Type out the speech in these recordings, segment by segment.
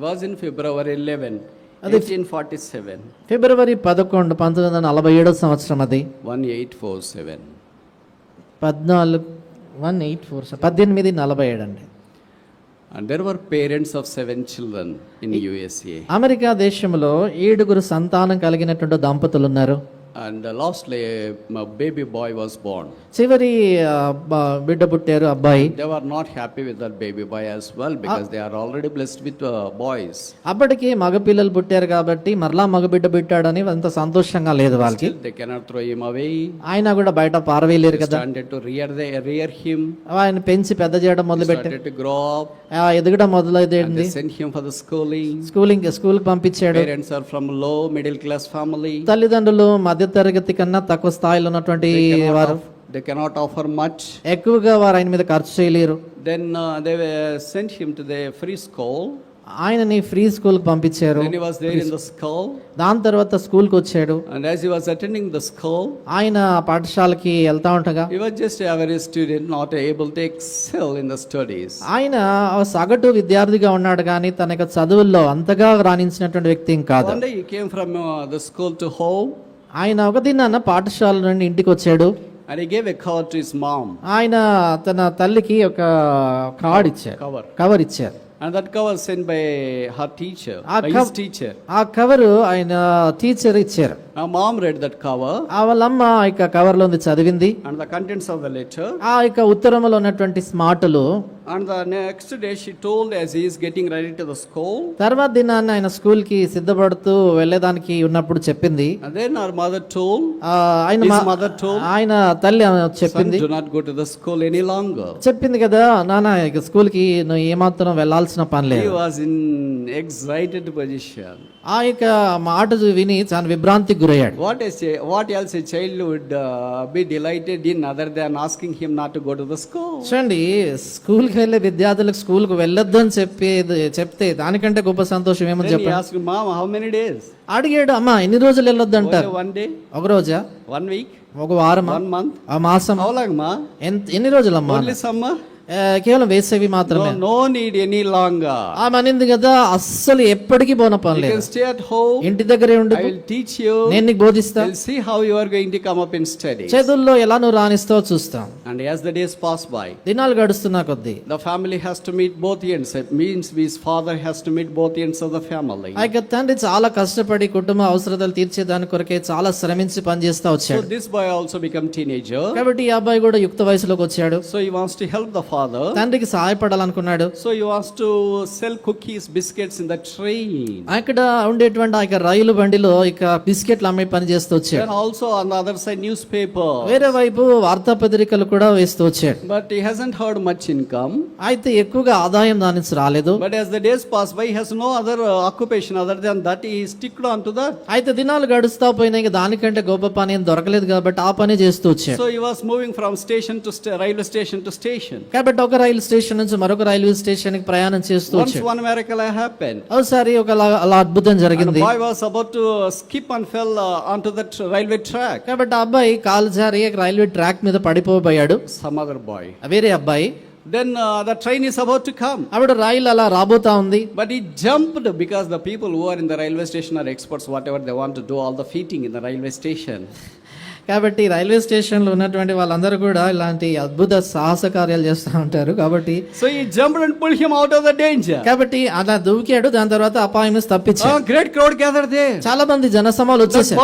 was in February 11, 1847, ఫిబ్రవరి పదకొండు పంతొమ్మిది వందల నలభై ఏడో సంవత్సరం అది 1847. పద్నాలుగు వన్ ఎయిట్ ఫోర్ పద్దెనిమిది నలభై ఏడు అండి And there were parents of seven children in USA. America దేశంలో ఏడుగురు సంతానం కలిగినటువంటి దంపతులు ఉన్నారు and lastly baby boy was born చివరి బిడ్డ పుట్టారు అబ్బాయి. They are not happy with that baby boy as well because they are already blessed with boys అప్పటికి మగ పిల్లలు పుట్టారు కాబట్టి మరలా మగ బిడ్ పెట్టాడని అంత సంతోషంగా లేదు వాళ్ళకి. They cannot throw him away ఆయన కూడా బయట పారవేయలేరు కదా. And to rear they rear him ఆయన పెంచి పెద్ద చేయడం మొదలు పెట్టాడు టు గ్రో అప్ ఎదగడం మొదలైంది. Send him for the schooling schooling school పంపించాడు. పేరెంట్స్ ఆర్ ఫ్రమ్లో మిడిల్ క్లాస్ ఫ్యామిలీ తల్లిదండ్రులు తరగతి కన్నా తక్కువ స్థాయిలో ఉన్నటువంటి వారు They cannot offer much. ఎక్కువగా వారు ఆయన మీద ఖర్చు చేయలేరు uh, they were sent him to the free school. ఆయనని ఫ్రీ స్కూల్కి పంపించారు Then he was there in the school. దాని తర్వాత స్కూల్కి వచ్చాడు And as he was attending the school, ఆయన పాఠశాలకి వెళ్తా ఉండగా was just a average student, not able to excel in the studies. ఆయన సగటు విద్యార్థిగా ఉన్నాడు కానీ తన యొక్క చదువుల్లో అంతగా రాణించినటువంటి వ్యక్తి కాదు he came from uh, the school to home ఆయన ఒక దినాన పాఠశాల నుండి ఇంటికి వచ్చాడు and he gave a card to his mom. ఆయన తన తల్లికి ఒక కార్డ్ ఇచ్చారు Cover. కవర్ ఇచ్చారు And that cover was sent by her teacher, Ah, by his cov- teacher. ఆ కవరు ఆయన టీచర్ ఇచ్చారు Now mom read that cover ఆ వాళ్ళమ్మ ఆ యొక్క కవర్లో ఉంది చదివింది and the contents of the letter. ఆ యొక్క ఉత్తరంలో ఉన్నటువంటి స్మార్టులు And the next day she told as he is getting ready to the school. తర్వాత దినాన్ని ఆయన స్కూల్కి సిద్ధపడుతూ వెళ్ళేదానికి ఉన్నప్పుడు చెప్పింది And then her mother told, ఆ, ఆయన his మా- mother told, ఆయన తల్లి చెప్పింది do not go to the school any longer. చెప్పింది కదా నాన్న ఇక స్కూల్కి నువ్వు ఏమాత్రం వెళ్ళాల్సిన పని He లేదు was in excited position. ఆ యొక్క మాట విని తన విభ్రాంతికి గురయ్యాడు. What is what else a child would be delighted in other than asking him not to go to the school చూడండి స్కూల్కి వెళ్ళే విద్యార్థులకు స్కూల్కు వెళ్ళొద్దు అని చెప్పేది చెప్తే దానికంటే గొప్ప సంతోషం ఏమని చెప్పాడు? మామ్ హౌ మెనీ డేస్ అడిగాడు అమ్మా ఎన్ని రోజులు వెళ్ళొద్దు అంటారు వన్ డే ఒక రోజా? వన్ వీక్ ఒక వారం వన్ మంత్ ఆ మాసం? అవలాగమ్మా ఎన్ని రోజులు అమ్మా కేవలం వేసేవి మాత్రమే. నో నీడ్ ఎనీ లాంగ్ ఆమె అనింది కదా అస్సలు ఎప్పటికీ పోన పని ఇంటి దగ్గరే ఉండు. టీచ్ యూ నేను నీకు బోధిస్తా. సీ ఇన్ స్టడీ చదువుల్లో ఎలా నువ్వు రాణిస్తావో చూస్తాం. And as the days pass by దినాలు గడుస్తున్నా కొద్ది. The family has to meet both ends means his father has meet both ends of the family I get చాలా కష్టపడి కుటుంబ అవసరాలు తీర్చే దాని కొరకే చాలా శ్రమించి పనిచేస్తా వచ్చాడు. This boy also become teenager కాబట్టి ఈ అబ్బాయి కూడా యుక్త వయసులోకి వచ్చాడు. So he wants to help father. తండ్రికి సహాయపడాలనుకున్నాడు So he wants to sell cookies, biscuits in the train. అక్కడ ఉండేటువంటి ఆ యొక్క రైలు బండిలో ఇక బిస్కెట్లు అమ్మే పని చేస్తూ వచ్చాడు also on the other side newspaper. వేరే వైపు వార్తాపత్రికలు కూడా వేస్తూ వచ్చాడు But he hasn't heard much income. అయితే ఎక్కువగా ఆదాయం దాని నుంచి రాలేదు But as the days pass by, he has no other uh, occupation other than that. He sticked on to that. అయితే దినాలు గడుస్తా పోయినాయి దానికంటే గొప్ప పని ఏం దొరకలేదు కాబట్టి ఆ పని చేస్తూ వచ్చాడు So he was moving from station to sta- railway station to station. కాబట్టి ఒక రైలు స్టేషన్ నుంచి మరొక రైల్వే స్టేషన్కి ప్రయాణం చేస్తూ Once వచ్చాడు one miracle happened. ఒకసారి ఒక అలా- అలా అద్భుతం And the జరిగింది boy was about to skip and fell uh, onto that railway track. కాబట్టి ఆ అబ్బాయి కాలు జారి రైల్వే ట్రాక్ మీద పడిపోబోయాడు Some other boy. వేరే అబ్బాయి Then uh, the train is about to come. ఆవిడ రైలు అలా రాబోతా ఉంది But he jumped because the people who are in the railway station are experts, whatever they want to do, all the feeding in the railway station. కాబట్టి railway స్టేషన్లో ఉన్నటువంటి వాళ్ళందరూ కూడా ఇలాంటి అద్భుత సాహస కార్యాలు చేస్తూ ఉంటారు. కాబట్టి సో ఈ jump and pull him out of the danger కాబట్టి అలా దూకాడు దాని తర్వాత అపాయం నుంచి గ్రేట్ క్రౌడ్ గ్యాదర్ దే చాలా మంది జనసమాలు వచ్చేసారు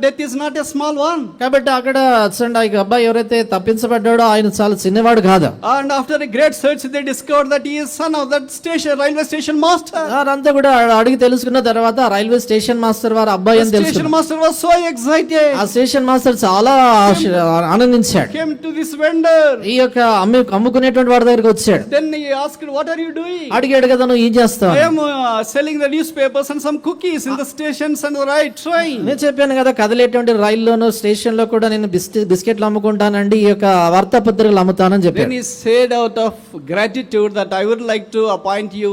death is not a small కాబట్టి అక్కడ అసండ్ ఆ అబ్బాయి ఎవరైతే తప్పించబడ్డాడో ఆయన చాలా చిన్నవాడు కాదు. And after great search they discover son railway station master అంతా కూడా అడిగి తెలుసుకున్న తర్వాత రైల్వే స్టేషన్ మాస్టర్ వారు అబ్బాయి మాస్టర్ వాస్ సో ఆ స్టేషన్ మాస్టర్ చాలా ఆనందించాడు. కేమ్ టు దిస్ వెండర్ ఈ యొక్క అమ్ముకునేటువంటి వాడి దగ్గరికి వచ్చాడు. Then he asked what are you doing అడిగాడు కదా నువ్వు ఏం చేస్తావు? I selling newspapers and some cookies in right train నేను చెప్పాను కదా కదిలేటువంటి రైల్లోనో స్టేషన్లో కూడా నేను బిస్కెట్లు అమ్ముకుంటానండి ఈ యొక్క వార్తాపత్రికలు అమ్ముతానని చెప్పాను then he said out of gratitude that I like to appoint you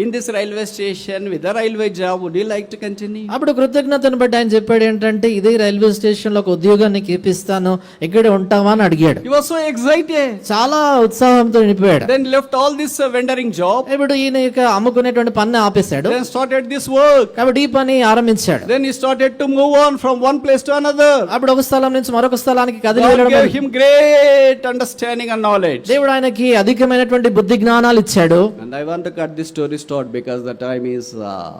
in this railway station with railway job would you like to continue అప్పుడు కృతజ్ఞతను బట్టి ఆయన చెప్పాడు ఏంటంటే ఇదే రైల్వే స్టేషన్లో ఒక ఉద్యోగాన్ని కేపిస్తాను ఇక్కడ ఉంటావా అని అడిగాడు. సో ఎక్సైటెడ్ చాలా ఉత్సాహంతో నిపాడు then left all this vendoring job ఇప్పుడు ఈయన అమ్ముకునేటువంటి పని ఆపేశాడు. దెన్ స్టార్టెడ్ దిస్ వర్క్ కాబట్టి ఈ పని ఆరంభించాడు. Then he started to move on from one place to another అప్పుడు ఒక స్థలం నుంచి మరొక స్థలానికి కదిలి him great understanding and knowledge దేవుడు ఆయనకి అధికమైనటువంటి బుద్ధి జ్ఞానాలు ఇచ్చాడు. Cut this short because the time is, uh,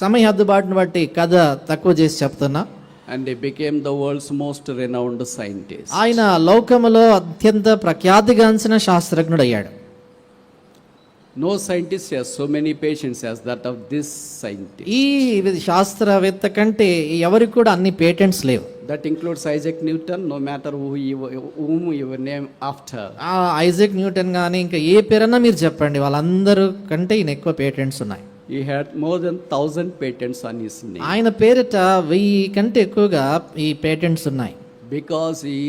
సమయ హద్దుబాటును బట్టి కథ తక్కువ చేసి చెప్తున్నా and he became the world's most renowned scientist. ఆయన లోకములో అత్యంత ప్రఖ్యాతిగాంచిన శాస్త్రజ్ఞుడు అయ్యాడు No scientist has so many patients as that of this scientist. ఈ శాస్త్రవేత్త కంటే ఎవరికి కూడా అన్ని పేటెంట్స్ లేవు that includes Isaac Newton no matter who whom name after Isaac Newton కానీ ఇంకా ఏ పేరన్నా మీరు చెప్పండి వాళ్ళందరూ కంటే ఈయన ఎక్కువ పేటెంట్స్ ఉన్నాయి. He had more than thousand patents అని ఆయన పేరిట వెయ్యి కంటే ఎక్కువగా ఈ పేటెంట్స్ ఉన్నాయి. Because he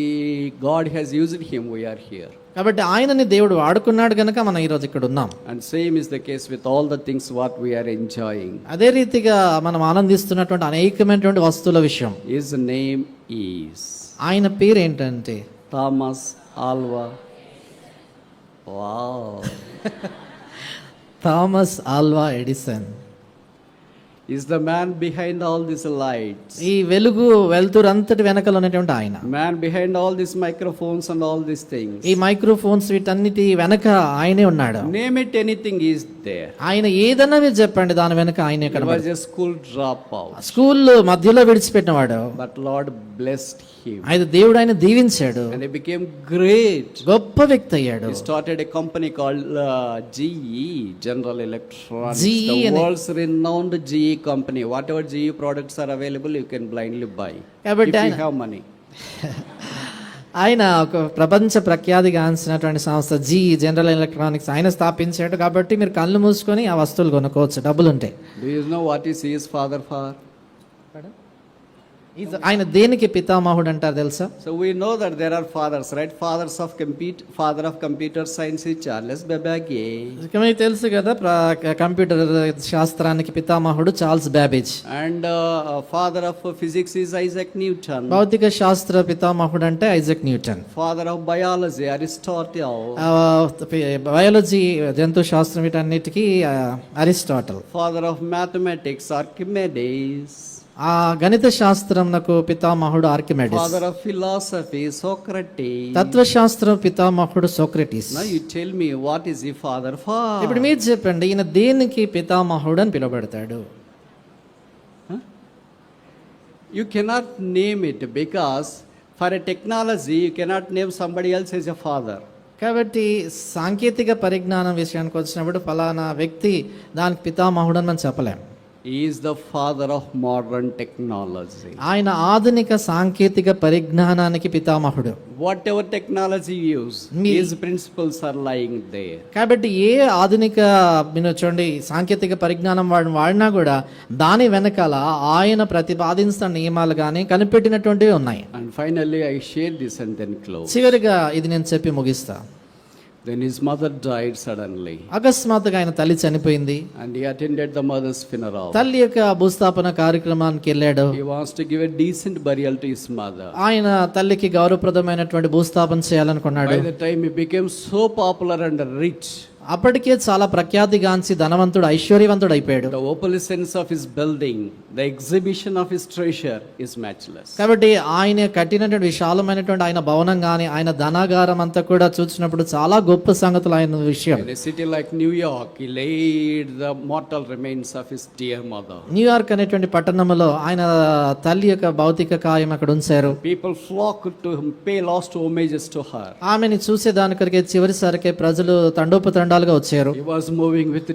God has used him we are here కాబట్టి ఆయనని దేవుడు వాడుకున్నాడు కనుక మనం ఈరోజు ఇక్కడ ఉన్నాం and same is the case with all the things what we are enjoying. అదే రీతిగా మనం ఆనందిస్తున్నటువంటి అనేకమైనటువంటి వస్తువుల విషయం His name is ఆయన పేరు ఏంటంటే Thomas Alva. Wow. Thomas Alva Edison is the man behind all these lights. ఈ వెలుగు వెలుతురంతటి వెనకలు ఉన్నటువంటి ఆయన Man behind all these microphones and all these things. ఈ మైక్రోఫోన్స్ వీటన్నిటి వెనక ఆయనే ఉన్నాడు Name it anything is there. ఆయన ఏదన్నా మీరు చెప్పండి దాని వెనక ఆయన ఇక్కడ was a school dropout, school మధ్యలో విడిచిపెట్టినవాడు but Lord blessed him ఆయన దేవుడు ఆయన దీవించాడు and he became great. గొప్ప వ్యక్తి అయ్యాడు He started a company called uh, GE, General Electronics, GE the అనే- world's renowned GE company. Whatever GE products are available, you can blindly buy if కాబట్టి you ఆయన have money. ఆయన ఒక ప్రపంచ ప్రఖ్యాతిగాంచినటువంటి సంస్థ జీ జనరల్ ఎలక్ట్రానిక్స్ ఆయన స్థాపించాడు కాబట్టి మీరు కళ్ళు మూసుకొని ఆ వస్తువులు కొనుక్కోవచ్చు డబ్బులు ఉంటాయి is his father for? Is- ఆయన దేనికి పితామహుడు అంటారు తెలుసా so we know that there are fathers right fathers of compute father of computer science is Charles Babbage మీకు తెలుసు కదా కంప్యూటర్ శాస్త్రానికి పితామహుడు Charles Babbage and father of physics is Isaac Newton భౌతిక శాస్త్ర పితామహుడు అంటే Isaac Newton father of biology Aristotle biology జంతు శాస్త్రం వీటన్నిటికీ Aristotle father of mathematics Archimedes ఆ గణిత శాస్త్రం నాకు పితామహుడు Archimedes. Father of philosophy Socrates తత్వశాస్త్రం పితామహుడు Socrates. Now tell me what is he father for ఇప్పుడు మీరు చెప్పండి ఈయన దేనికి పితామహుడు అని పిలువబడతాడు? You cannot name it because for a technology you cannot name somebody else is a father కాబట్టి సాంకేతిక పరిజ్ఞానం విషయానికి వచ్చినప్పుడు ఫలానా వ్యక్తి దానికి పితామహుడు అని మనం చెప్పలేము is the father of modern technology ఆయన ఆధునిక సాంకేతిక పరిజ్ఞానానికి పితామహుడు. Whatever technology use his principles are lying they కాబట్టి ఏ ఆధునిక మీరు చూడండి సాంకేతిక పరిజ్ఞానం వాడిని వాడినా కూడా దాని వెనకాల ఆయన ప్రతిపాదించిన నియమాలు కానీ కనిపెట్టినటువంటివి ఉన్నాయి. And finally I share this and చివరిగా ఇది నేను చెప్పి ముగిస్తాను Then his mother died suddenly, అకస్మాత్తుగా ఆయన తల్లి చనిపోయింది and he attended the mother's funeral. తల్లి యొక్క భూస్థాపన కార్యక్రమానికి వెళ్ళాడు He wants to give a decent burial to his mother. ఆయన తల్లికి గౌరవప్రదమైనటువంటి భూస్థాపన చేయాలనుకున్నాడు By the time he became so popular and rich, అప్పటికే చాలా ప్రఖ్యాతి గాంచి ధనవంతుడు ఐశ్వర్యవంతుడు అయిపోయాడు the opalescence of his building the exhibition of his treasure is matchless కాబట్టి ఆయన కట్టినటువంటి విశాలమైనటువంటి ఆయన భవనం గాని ఆయన ధనాగారం అంతా కూడా చూసినప్పుడు చాలా గొప్ప సంగతులు ఆయన విషయం. City like New York he laid the mortal remains of his dear mother New York అనేటువంటి పట్టణంలో ఆయన తల్లి యొక్క భౌతిక కాయం అక్కడ ఉంచారు. People flock to him pay last homages to her ఆమెని చూసే దానికరికే చివరిసరికే ప్రజలు తండోపతండ అడ్డాలుగా వచ్చారు. మూవింగ్ విత్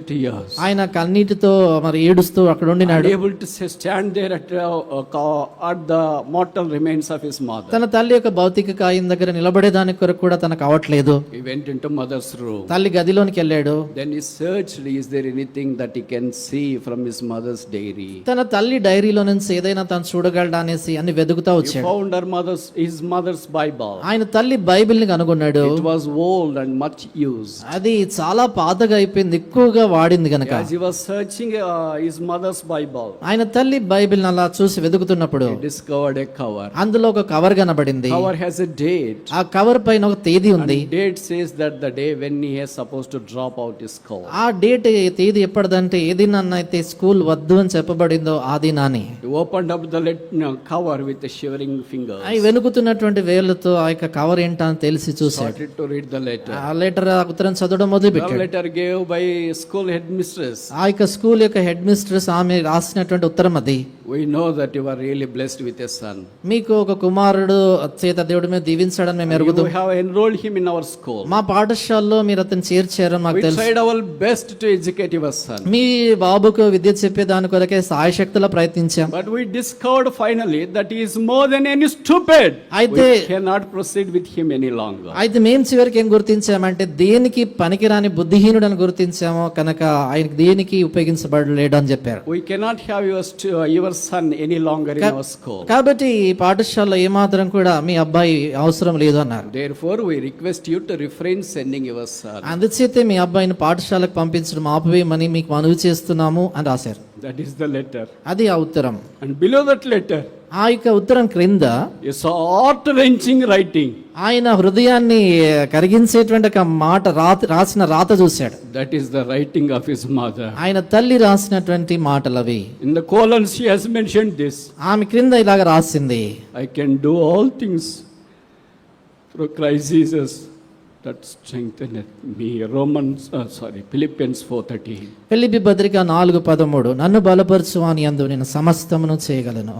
ఆయన కన్నీటితో మరి ఏడుస్తూ అక్కడ ఉండినాడు. Able to stand there at the mortal remains of his mother తన తల్లి యొక్క భౌతిక కాయం దగ్గర నిలబడే దాని కొరకు కూడా తనకు అవట్లేదు. హి వెంట్ మదర్స్ రూమ్ తల్లి గదిలోకి వెళ్ళాడు. Then he searched anything see from his mother's diary తన తల్లి డైరీలో నుంచి ఏదైనా తను చూడగలడా అనేసి అన్ని వెతుకుతా వచ్చాడు. హి ఫౌండ్ మదర్స్ హిస్ ఆయన తల్లి బైబిల్ని కనుగొన్నాడు ఓల్డ్ అండ్ యూజ్ అది చాలా పాతగా అయిపోయింది ఎక్కువగా వాడింది కనుక సర్చింగ్ హిస్ మదర్స్ బైబల్ ఆయన తల్లి బైబిల్ అలా చూసి వెతుకుతున్నప్పుడు డిస్కవర్డ్ ఎ కవర్ అందులో ఒక కవర్ కనబడింది. కవర్ హ్యాస్ ఎ డేట్ ఆ కవర్ పైన ఒక తేదీ ఉంది. Date says that the day when he has suppose to drop out his ఆ డేట్ తేదీ ఎప్పటిదంటే ఏది నన్ను అయితే స్కూల్ వద్దు అని చెప్పబడిందో ఆది Nani open up the let cover with shivering fingers I వెనుకుతున్నటువంటి వేలతో ఆ యొక్క కవర్ ఏంటని తెలిసి చూసాడు టు రీడ్ ద లెటర్ ఆ లెటర్ ఉత్తరం చదవడం మొదలు letter gave by school head ఆ యొక్క స్కూల్ యొక్క హెడ్ ఆమె రాసినటువంటి ఉత్తరం అది. బ్లెస్డ్ విత్ సన్ మీకు ఒక కుమారుడు చేత దేవుడి మీద దీవించాడని మేము ఎరుగుదు. We him in our school మా పాఠశాలలో మీరు అతను చేర్చారు మాకు తెలుసు. వి అవర్ సన్ మీ బాబుకు విద్య చెప్పే దాని కొరకే సాయశక్తుల ప్రయత్నించాం. But we discovered finally that is more than any stupid ఐతే కెనాట్ ఎనీ లాంగర్ ఐతే మేము గుర్తించామంటే దేనికి పనికిరాని బుద్ధిహీనుడు అని గుర్తించామో కనుక ఆయనకి దేనికి ఉపయోగించబడలేడు అని చెప్పారు We cannot have your, stu- your son any longer in our school. కాబట్టి ఈ పాఠశాలలో ఏమాత్రం కూడా మీ అబ్బాయి అవసరం లేదు అన్నారు Therefore, we request you to refrain sending your son. అందుచేతే మీ అబ్బాయిని పాఠశాలకు పంపించడం ఆపివేయమని మీకు మనవి చేస్తున్నాము అని రాశారు దట్ ఈస్ ద లెటర్ అది ఆ ఉత్తరం. అండ్ బిలో దట్ లెటర్ ఆ యొక్క ఉత్తరం క్రింద హార్ట్ రెంచింగ్ రైటింగ్ ఆయన హృదయాన్ని కరిగించేటువంటి ఒక మాట రాత రాసిన రాత చూశాడు. That is the writing of his mother ఆయన తల్లి రాసినటువంటి మాటలు అవి. In the colon she mention this ఆమె క్రింద ఇలాగ రాసింది. I can do all things through Christ that strength me Romans sorry Philippians four thirty Philippi పత్రిక నాలుగు పదమూడు. నన్ను బలపరచు అని అందు నేను సమస్తమును చేయగలను.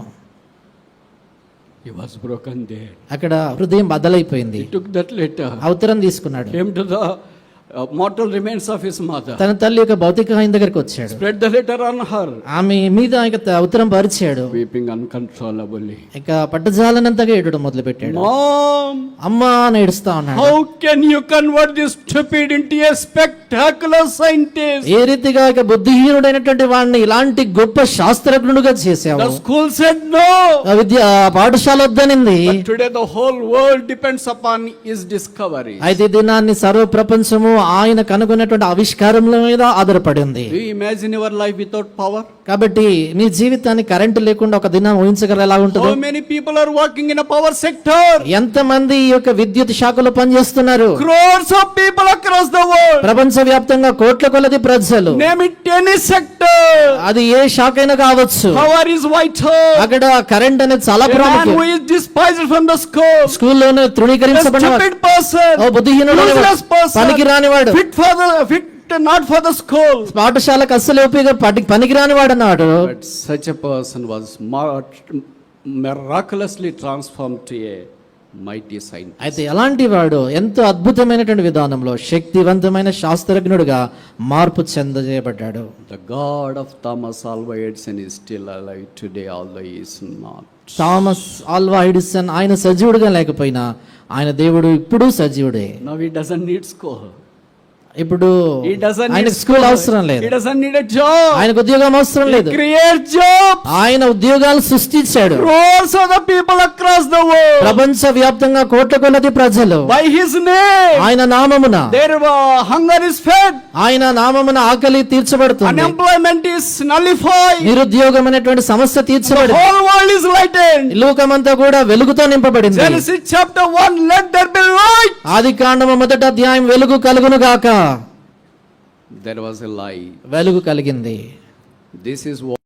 వాస్ బ్రోకన్ దే అక్కడ హృదయం బదలైపోయింది టుక్ దట్ లెటర్ అవతరం తీసుకున్నాడు. ఏం uh, mortal remains of his mother, తన తల్లి యొక్క భౌతిక ఆయన దగ్గరికి వచ్చాడు spread the letter on her, ఆమె మీద ఉత్తరం పరిచాడు weeping uncontrollably. ఇక పట్టజాలనంతగా ఏడడం మొదలు పెట్టాడు Mom, అమ్మా అని ఏడుస్తా ఉన్నాడు how can you convert this stupid into a spectacular scientist? ఏ రీతిగా ఇక బుద్ధిహీనుడైనటువంటి వాడిని ఇలాంటి గొప్ప శాస్త్రజ్ఞుడుగా చేసావు The school said no. ఆ విద్య పాఠశాల వద్దనింది But today the whole world depends upon his discovery. అయితే దినాన్ని సర్వ ప్రపంచము ఆయన కనుగొన్నటువంటి ఆవిష్కారం మీద ఆధారపడింది. Imagine your life without power కాబట్టి మీ జీవితాన్ని కరెంట్ లేకుండా ఒక దినం ఊహించగల ఎలా ఉంటుంది? Many people are walking in power sector ఎంత మంది ఈ యొక్క విద్యుత్ శాఖలో పనిచేస్తున్నారు? క్రోర్స్ పీపుల్ అక్రాస్ ప్రపంచ వ్యాప్తంగా కోట్ల కొలది ప్రజలు. నేమ్ ఇట్ ఎనీ అది ఏ శాఖ అయినా కావచ్చు. పవర్ ఇస్ వైట్ అక్కడ కరెంట్ అనేది చాలా ప్రాముఖ్యం. Who is despised from the school స్కూల్లోనే తృణీకరించబడిన ఓ బుద్ధిహీనుడు రాని person. పనికి రానివాడు Fit for the fit not for the school. పాఠశాలకు అస్సలు ఉపయోగ పని- పనికి రానివాడు అన్నాడు a person was mar- miraculously transformed to a mighty scientist. అయితే ఎలాంటి వాడు ఎంతో అద్భుతమైనటువంటి విధానంలో శక్తివంతమైన శాస్త్రజ్ఞుడుగా మార్పు చెందజేయబడ్డాడు The God of Thomas Alva Edison is still alive today, although he is not. Thomas Alva Edison ఆయన సజీవుడుగా లేకపోయినా ఆయన దేవుడు ఇప్పుడు సజీవుడే Now he doesn't need school. ఇప్పుడు ఆయన స్కూల్ అవసరం లేదు. ఆయన ఉద్యోగం అవసరం లేదు. జాబ్ ఆయన ఉద్యోగాలు సృష్టించాడు. Roles people across the world ప్రపంచ వ్యాప్తంగా కోట్ల కొన్నది ప్రజలు. బై హిస్ నేమ్ ఆయన నామమున. దేర్ హంగర్ ఇస్ ఫెడ్ ఆయన నామమున ఆకలి తీర్చబడుతుంది. అన్ఎంప్లాయ్మెంట్ ఇస్ నలిఫై నిరుద్యోగం అనేటువంటి సమస్య తీర్చబడి హోల్ ఇస్ లైటెన్ లోకమంతా కూడా వెలుగుతో నింపబడింది. జెనసిస్ చాప్టర్ 1 లెట్ ఆది కాండము మొదట అధ్యాయం వెలుగు కలుగును గాకా. There was a lie. వెలుగు కలిగింది This is what